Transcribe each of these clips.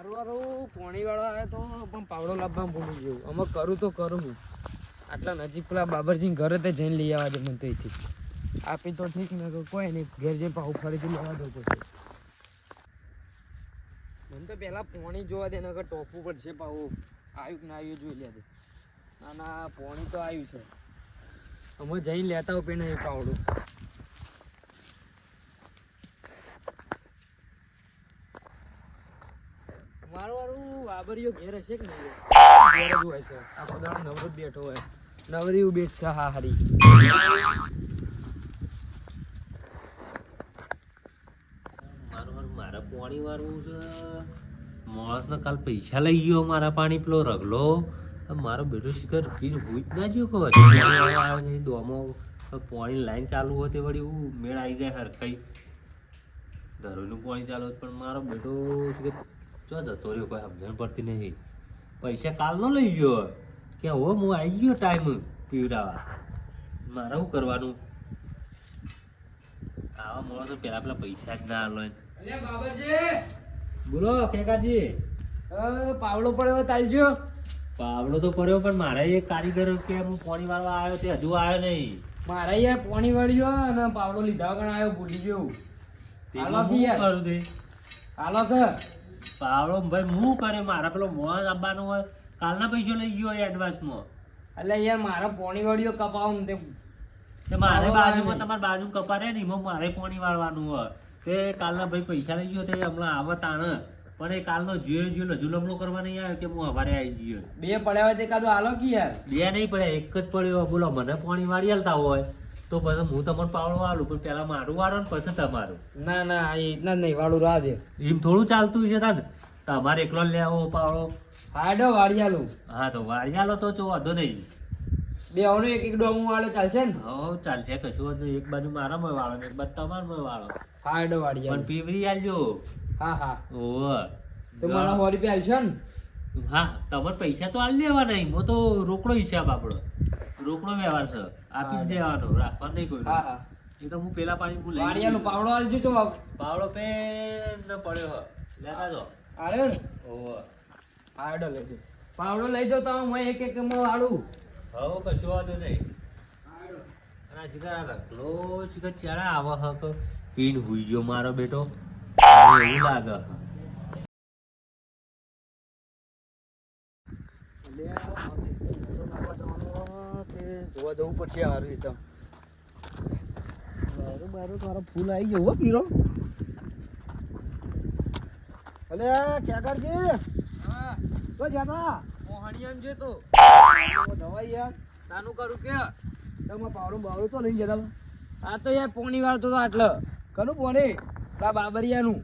મારું હારું પોણી વાળો આવે તો પણ પાવડો લાવવા ભૂલી ગયો. અમે કરું તો કરું આટલા નજીક પેલા બાબરજી ઘરે તે જઈને લઈ આવવા દે મને તો અહીંથી. આપી તો ઠીક ને કોઈ નહીં. ઘેર જઈને પાછું ફરીથી લેવા દો પછી. મને તો પહેલાં પોણી જોવા દે નગર ટોપવું પડશે પાઉ. આવ્યું કે ના આવ્યું જોઈ લે દે. ના ના, પોણી તો આવ્યું છે. અમે જઈને લેતા હોય પેને એ પાવડું. કાલ પૈસા લઈ ગયો મારા પાણી પેલો રગલો. મારો બેટો શિખર પીર જ ના ગયો ખબર દોમો પાણી લાઈન ચાલુ હોય તે વળી મેળ આવી જાય હરખાઈ. ધરોનું પાણી ચાલુ પણ મારો બેટો શિખર ચો જતો રહ્યો કોઈ સમજણ પડતી નહીં. પૈસા કાલનો લઈ ગયો. કે હવે હું આવી ગયો ટાઈમ પીવડાવવા. મારે શું કરવાનું? આવા માણસો પેલા પેલા પૈસા જ ના આલો બોલો કેકાજી. પાવડો પડ્યો તાલજો પાવડો તો પડ્યો પણ મારે એક કારીગર કે હું પોણી વાળવા આવ્યો તે હજુ આવ્યો નહીં. મારે યાર પોણી વાળ્યો અને પાવડો લીધા વગર આવ્યો ભૂલી ગયો. હાલો હું તે? હાલો કે પાવડો ભાઈ હું કરે મારા પેલો મોહન આપવાનો હોય કાલના પૈસા લઈ ગયો એડવાન્સમાં એટલે યાર મારા પોણી વળ્યો કપાવું તે મારે બાજુમાં તમારે બાજુ કપારે ને એમાં મારે પોણી વાળવાનું હોય. તે કાલના ભાઈ પૈસા લઈ ગયો તે હમણાં આવા તાણ. પણ એ કાલનો જોયો જીઓ હજુ લમણો કરવા નહીં આવ્યો કે હું હવારે આવી ગયો. બે પડ્યા હોય તે કાદો હાલો કે યાર? બે નહીં પડ્યા એક જ પડ્યો બોલો મને પોણી વાળી હાલતા હોય. તો પછી હું તમને પાવડો વાળું પણ પેલા મારું વાળો ને પછી તમારું. ના ના એ રીતના જ નહીં વાળું રાહ દે. એમ થોડું ચાલતું છે તાન. તમારે એકલો લે લેવો પાવડો. હાડો વાળિયાલો. હા તો વાળિયાલો તો ચો વાંધો નહીં. બે ઓનો એક એક ડોમું વાળો ચાલશે ને? હો ચાલશે કશું વાંધો એક બાજુ મારામાં વાળો ને એક બાજુ તમારામાં વાળો. હાડો વાળી પણ પીવરી આલજો. હા હા. ઓ તો મારા સો રૂપિયા આલશો ને? હા તમારે પૈસા તો આલ દેવાના હું તો રોકડો હિસાબ આપણો રોકડો વ્યવહાર છે. આપી જ દેવાનો રાખવાનો નહીં કોઈ હા હા. એ તો હું પેલા પાણી હું લઈ વાળી પાવડો આલજો તો પાવડો પે ન પડ્યો હ લેતા જો આરે ને? ઓવે. લઈ જાઓ. પાવડો લઈ જો તો હું એક એક મો આડું. હવે કશું વાંધો નહીં. અને રખલો શિખર ચાલે આવા હક. પીન હુઈ ગયો મારો બેટો. એવું લાગે. જોવા જવું પડશે સારું એકદમ. બારું બારું તારો ફૂલ આવી ગયો હો પીરો. અલે ક્યાકરજી હા. તો જાતા. મોહણિયામ છે તો. દવાઈ યાર. તાનું કરું કે? તમે પાવડું બાવડું તો લઈને જતા આ તો યાર પોણી વાળતો તો આટલે. કનું પોણી? બા બાબરિયાનું.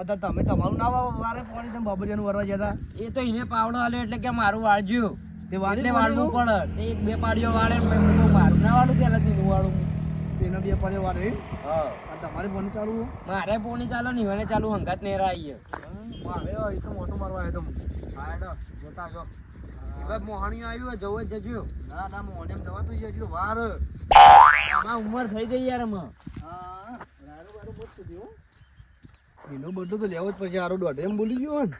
અતા તમે તમારું ના વારે પોણી તમે બાબરિયાનું વરવા જતા. એ તો એને પાવડો આલ્યો એટલે કે મારું વાળજો તે વાળે વાળવું પડે. એક બે પાડીઓ વાળે તો મારું ના વાળું પેલા તેનું વાળું. તેના બે પાડીઓ વાળે. હા. તમારે પોણી ચાલુ મારે પોણી ચાલો નહીં મને ચાલુ હંગાત નેરા આવીએ મારે એ તો મોટું મારવા આવ્યો તો. હા જોતા જો હવે મોહણીઓ આવ્યું જવું જવો જજો. ના ના મોહણી જવાતું છે હજુ વાર. આમાં ઉંમર થઈ ગઈ યાર એમાં હા રારો બારો સુધી એનો બડ્ડો તો લેવો જ પછી આરો દોઢ એમ બોલી ગયો ને.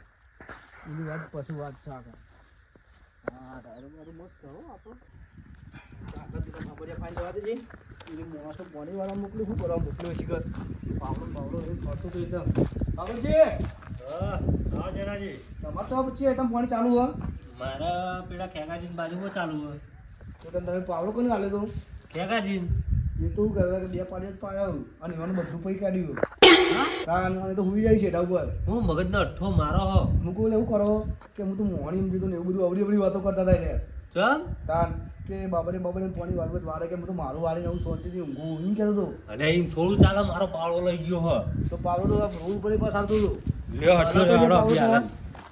એની વાત પછી વાત છે મારા પેલા ખેગાજી બાજુમાં ચાલુ હોય. તો તમે પાવડો કોને આલે તો? ખેગાજી એ તો હું કે બે પાડી જ પાડ્યો અને એવાનું બધું પૈ કાઢ્યું તાન અને તો હુઈ જાય છે એના ઉપર. હું મગજનો અઠ્ઠો મારો હો. હું એવું કરો કે હું તો મોહણી એમ ને એવું બધું અવડી અવડી વાતો કરતા હતા એને ચમ? તાન કે બાબરે બાબરે પાણી વાળવું વારે કે હું તો મારું વાળીને હું શાંતિથી ઊંઘું એમ કહેતો હતો. અને એમ થોડું ચાલે મારો પાવડો લઈ ગયો હો. તો પાવડો તો રોડ ઉપર પસારતો હતો. લ્યો હટલો રે હાલો પાવડો યાર.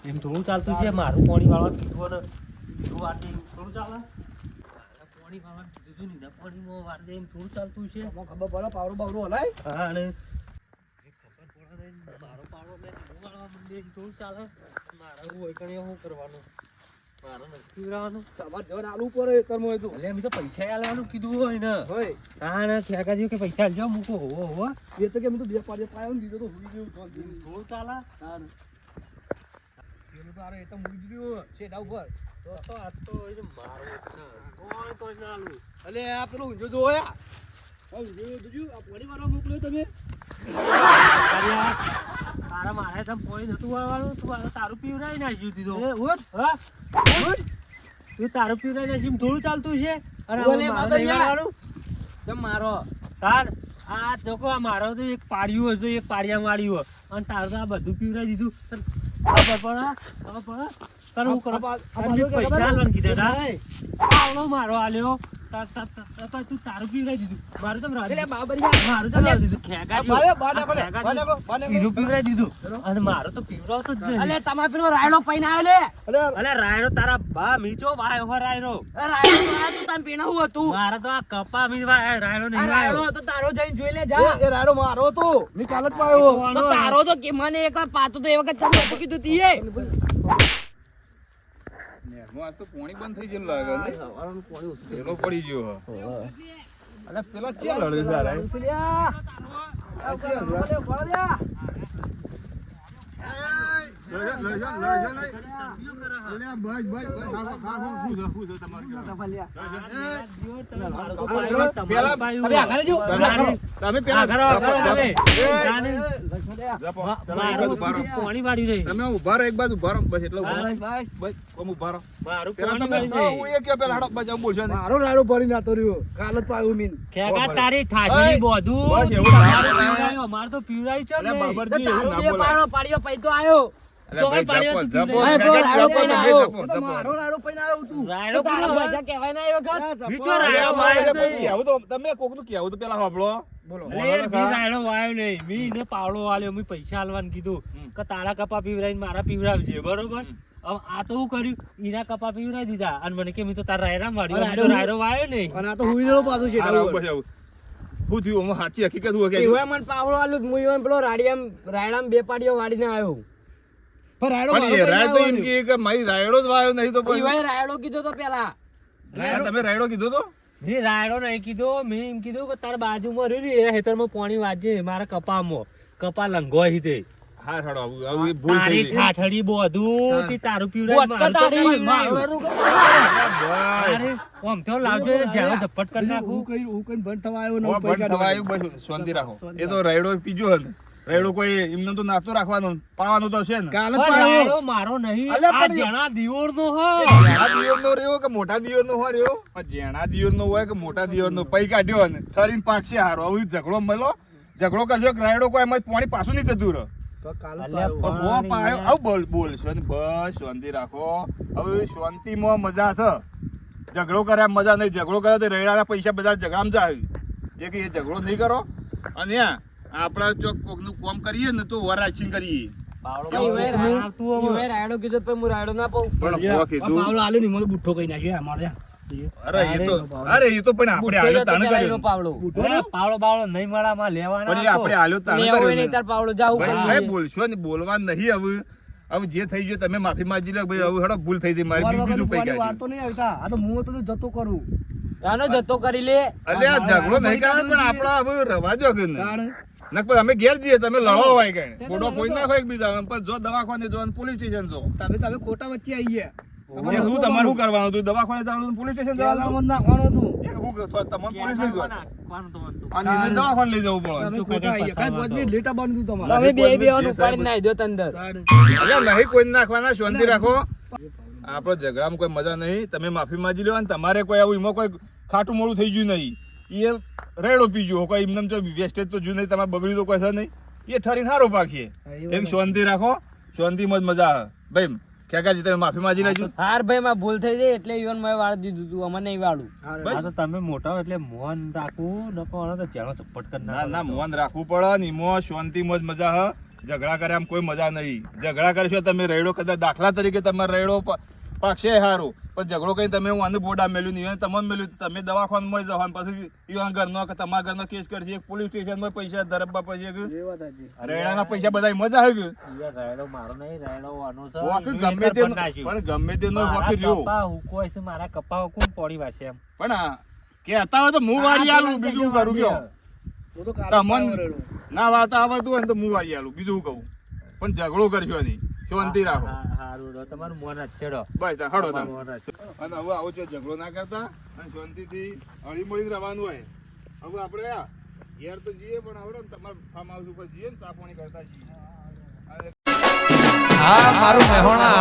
એમ થોડું ચાલતું છે મારું પાણી વાળવા કીધું ને તું વાટે થોડું ચાલે? પાણી વાળવા કીધું ને એમ થોડું ચાલતું છે. ખબર પડે પાવડો બાવડો હલાય? હા મારો પાવડો મેં વાળવા માંડે થોડું ચાલે? મારે હોય કણે શું કરવાનું? મારે નથી પીવડાવવાનું તમારે જવાન આલુ પડે કર્મ હોય તો. એટલે અમે તો પૈસા આલવાનું કીધું હોય ને. હોય. હા ને ઠેકાજી કે પૈસા આલજો મૂકો હોવો હોવો એ તો કે તો પાડી પાયો ને દીધો તો હુઈ ગયું. થોડું ચાલે. પેલું તો હારે એ તો મૂકી દીધું ઉપર. આ તો મારો તો ના આલું. આ પેલું ઊંઝો જોયા? આ આ પોણી મારવા મોકલ્યો તમે. તારા મારે તમ કોઈ નતું આવવાનું તું તારું પીવડાવી નાખ્યું દીધો. એ ઉઠ. હા? તું તારું પીવડાવી નાખ્યું થોડું ચાલતું છે? અને બોલે હવે મારે બાબરિયા. નહીં આવવાનું? તમે મારો. તાર આ જોકો આ મારો તો એક પાડ્યું હતું એક પાડિયા માર્યું અને તારું તો આ બધું પીવડાવી દીધું. ખબર પડે? ખબર પડે? હું કરું? પૈસા ખબર? કીધા તા. આવડો મારો આલ્યો. તું તારું પીવડાવી દીધું. મારું તો રાજી- મારું તો રાજી દીધું. ખેગા આ બારે- બાર આ નાખો લે, ખેગા બાર નાખો, બાર નાખો. સીધું પીવડાવી દીધું. અને મારો તો પીવડાવતો જ નહીં. અલે તમારે પેલો રાયડો પૈને આવ્યો લે. અલે. અલે રાયડો તારા બા મીચો વાયો હો રાયડો. રાયડો તો તો હતું. મારા તો આ કપા મી વાય રાયડો નહીં રાયડો વાયો તારો જઈને જોઈ લે જા. એ રાયડો મારો હતો. મેં કાલ પાયો તો તારો તો કે મને એક વાર પાતો તો એ વખત તમે કીધું તીએ નેરમાં આજ તો પોણી બંધ થઈ ગયેલું લાગે પડી ગયો હે. અરે પેલા લડે છે તમે ઊભા રહો એક બાજુ ઊભા રહો બસ એટલે ઊભા રહો. મારું રાયડો ભરી નાતો રહ્યો કાલ જ પાયો મીન ખેગા તારી ઓય, બોધું. અમારે તો પીવડાયું છે ને. બાબરજી, એવું ના બોલાય. પાડ્યો પૈતો આવ્યો તારા કોનો? મજા કહેવાય ને એ વખત? બીજો અરે રાયડો ભાઈ, વાયો ભાઈ, નહીં. કહેવું તો તમે કોકનું કહેવું તો પેલા સાંભળો. બોલો. અરે, મી રાયડો વાયો નહીં. મી એને પાવડો આલ્યો. મી પૈસા આલવાનું કીધું કે તારા કપા પીવડાવીને મારા પીવરાવજે બરોબર? આ તો હું કર્યું? ઈના કપા પીવરા દીધા. અને મને કે મેં તો તારા રાયડા માર્યો. રાયરો વાયો નહીં. અને આ તો પાછો થયું સાચી હકીકત હે કે મને પાવડો આલ્યો હું પેલો રાડિયામ રાયડામ બે પાડીઓ વાળીને આવ્યો. પણ રાયડો પણ રાયડો તો એમ કે કે મારી રાયડો જ વાયો નહીં તો પછી. ભાઈ રાયડો કીધો તો પેલા. તમે રાયડો કીધો તો? મેં રાયડો નહીં કીધો. મેં એમ કીધું કે તાર બાજુમાં રહ્યું ને એ ખેતરમાં પાણી વાજે મારા કપામાં. કપા લંગોઈ દે. હા હાડો આવું આવું ભૂલ થઈ તારી ઠાઠડી બોધું તી તારું પીવડાય મારું તો તારી, આમ તો લાવજો એટલે ધપટ કરી નાખું. હું કઈ હું કઈ બંધ થવા આવ્યો ન ઓ, બંધ થવા દેવાનો. બસ શાંતિ રાખો. એ તો રાયડો પીજો હે ને. રાયડો કોઈ એમને તો નાસ્તો રાખવાનો પાવાનો તો છે ને. કાલે રાયડો મારો નહીં. આ જણા દિયોરનો હ. જેણા દિયોરનો રહ્યો કે મોટા દિયોરનો હોય રહ્યો? પણ જેણા દિયોરનો હોય કે મોટા દિયોરનો પૈ કાઢ્યો ને ઠરીને પાકશે હારો. હવે ઝઘડો મળો ઝઘડો કરજો કે રાયડો કોઈ એમ જ પાણી પાછું નહીં જતું રહ્યો. તો કાલ પાયો. પાયો આવ બોલ બોલશો બસ શાંતિ રાખો. હવે શાંતિમાં મજા છે. ઝઘડો કર્યા મજા નહીં. ઝઘડો કર્યો તો રેડાના પૈસા બધા ઝઘડામાં જાય એક એ ઝઘડો નહીં કરો. અને આ જો કોકનું કામ કરીએ. ને તો વરાચીન કરીએ બોલશો ને બોલવા નહીં હવે. હવે જે થઈ ગયું તમે માફી માંગી લો ભાઈ હવે હડો ભૂલ થઈ ગઈ મારી બીજું વગરનું પૈ પાણી વાળતો નહીં આવતા. આ તો હું તો જતો કરું. આનો જતો કરી લે. અલ્યા ઝઘડો નહીં પણ આપણો હવે રવાજો કે ને કારણ નક અમે ઘેર જઈએ તમે લડો હોય કઈ. ફોટો કોઈ નાખો એકબીજા પણ જો દવાખાને જો પોલીસ સ્ટેશન જો. તમે તમે ખોટા વચ્ચે આવી ગયા એ તમારે શું કરવાનું? હતું? દવાખાને જવાનું પોલીસ સ્ટેશન જવાનું? નાખવાનું હતું. દવાખાને લઈ જવું પડે. નહીં કોઈ શાંતિ રાખો. આપણો ઝઘડામાં કોઈ મજા નહીં. તમે માફી માંગી લો અને તમારે કોઈ આવું એમાં કોઈ ખાટું મોડું થઈ ગયું નહીં. એ રેડો પીજો કોઈ એમને જો વેસ્ટેજ તો જ્યું નહીં તમારે બગડી તો કોઈ છે નહીં. એ ઠરીને સારો પાકીએ. એક શાંતિ રાખો. શાંતિમાં જ મજા આવે. ભાઈ ક્યાંકાજી તમે માફી માંગી લેજો. હાર ભાઈ માં ભૂલ થઈ જાય એટલે ઈવન મેં વાળ દીધું તું. અમે નહીં વાળું. હા, તો તમે મોટા હો એટલે મોન રાખવું નકો તો જાણો ચપટ કર ના ના. મોન રાખવું પડે ની મો શાંતિ મોજ મજા હ. ઝઘડા આમ કોઈ મજા નહીં. ઝઘડા કરશો તમે રેડો કદાચ દાખલા તરીકે તમારે રેડો પાકશે સારું પણ ઝઘડો કઈ તમે હું આનું બોર્ડ મેલ્યું નહીં તમને મેલ્યું તમે દવાખાનામાં જવા પછી ઈવાન ઘરનો કે તમારા ઘરનો કેસ કરશે એક પોલીસ સ્ટેશનમાં પૈસા ધરબા પછી એક એ વાત રેડાના પૈસા બધા મજા આવી ગયું મારો નહીં આનો છે. ગમે તે પણ ગમે તેનો વાંકે રહ્યો. છે મારા કપા કોણ પડી વાસે એમ? પણ કે હતા તો હું વાળી આલું બીજું કરું કયો? તમન. ના વાત આવડતું હોય ને તો હું વાળી આલું બીજું કહું. પણ ઝઘડો કરશો નહીં. શાંતિ રાખો. હા, રહો. તમારું મોન જ છેડો બસ હળો તાર. મોન જ. અને હવે આવો છો ઝઘડો ના કરતા અને શાંતિથી હળી મળીને રહેવાનું હોય. હવે આપણે આ ઘેર તો જઈએ પણ આવડે ને તમારા ફાર્મ હાઉસ ઉપર જઈએ ને તાપણી કરતા જઈએ. મારું મહેણા